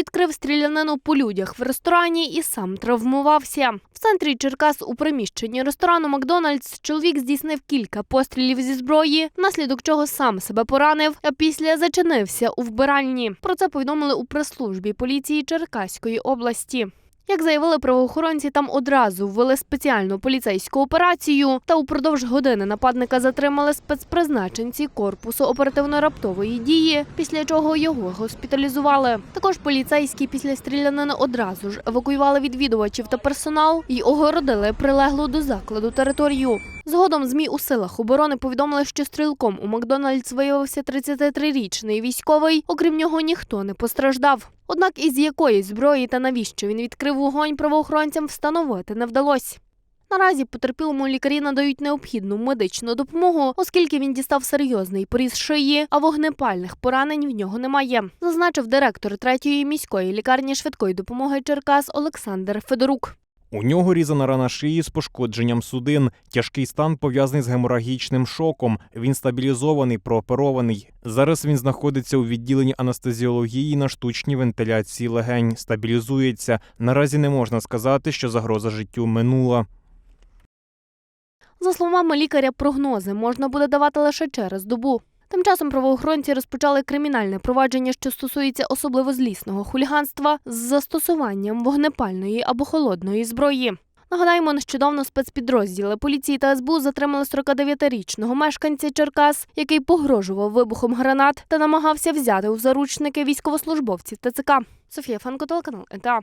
відкрив стрілянину по людях в ресторані і сам травмувався. В центрі Черкас у приміщенні ресторану Макдональдс чоловік здійснив кілька пострілів зі зброї, внаслідок чого сам себе поранив, а після зачинився у вбиральні. Про це повідомили у прес-службі поліції Черкаської області. Як заявили правоохоронці, там одразу ввели спеціальну поліцейську операцію, та упродовж години нападника затримали спецпризначенці корпусу оперативно-раптової дії, після чого його госпіталізували. Також поліцейські після стрілянини одразу ж евакуювали відвідувачів та персонал і огородили прилеглу до закладу територію. Згодом змі у силах оборони повідомили, що стрілком у Макдональдс виявився 33-річний військовий. Окрім нього, ніхто не постраждав. Однак із якої зброї та навіщо він відкрив вогонь правоохоронцям встановити не вдалося. Наразі потерпілому лікарі надають необхідну медичну допомогу, оскільки він дістав серйозний поріз шиї, а вогнепальних поранень в нього немає, зазначив директор третьої міської лікарні швидкої допомоги Черкас Олександр Федорук. У нього різана рана шиї з пошкодженням судин. Тяжкий стан пов'язаний з геморагічним шоком. Він стабілізований, прооперований. Зараз він знаходиться у відділенні анестезіології на штучній вентиляції легень. Стабілізується. Наразі не можна сказати, що загроза життю минула. За словами лікаря, прогнози можна буде давати лише через добу. Тим часом правоохоронці розпочали кримінальне провадження, що стосується особливо злісного хуліганства з застосуванням вогнепальної або холодної зброї. Нагадаємо, нещодавно спецпідрозділи поліції та СБУ затримали 49-річного мешканця Черкас, який погрожував вибухом гранат та намагався взяти у заручники військовослужбовців ТЦК. Софія Фанко, телеканал НТА.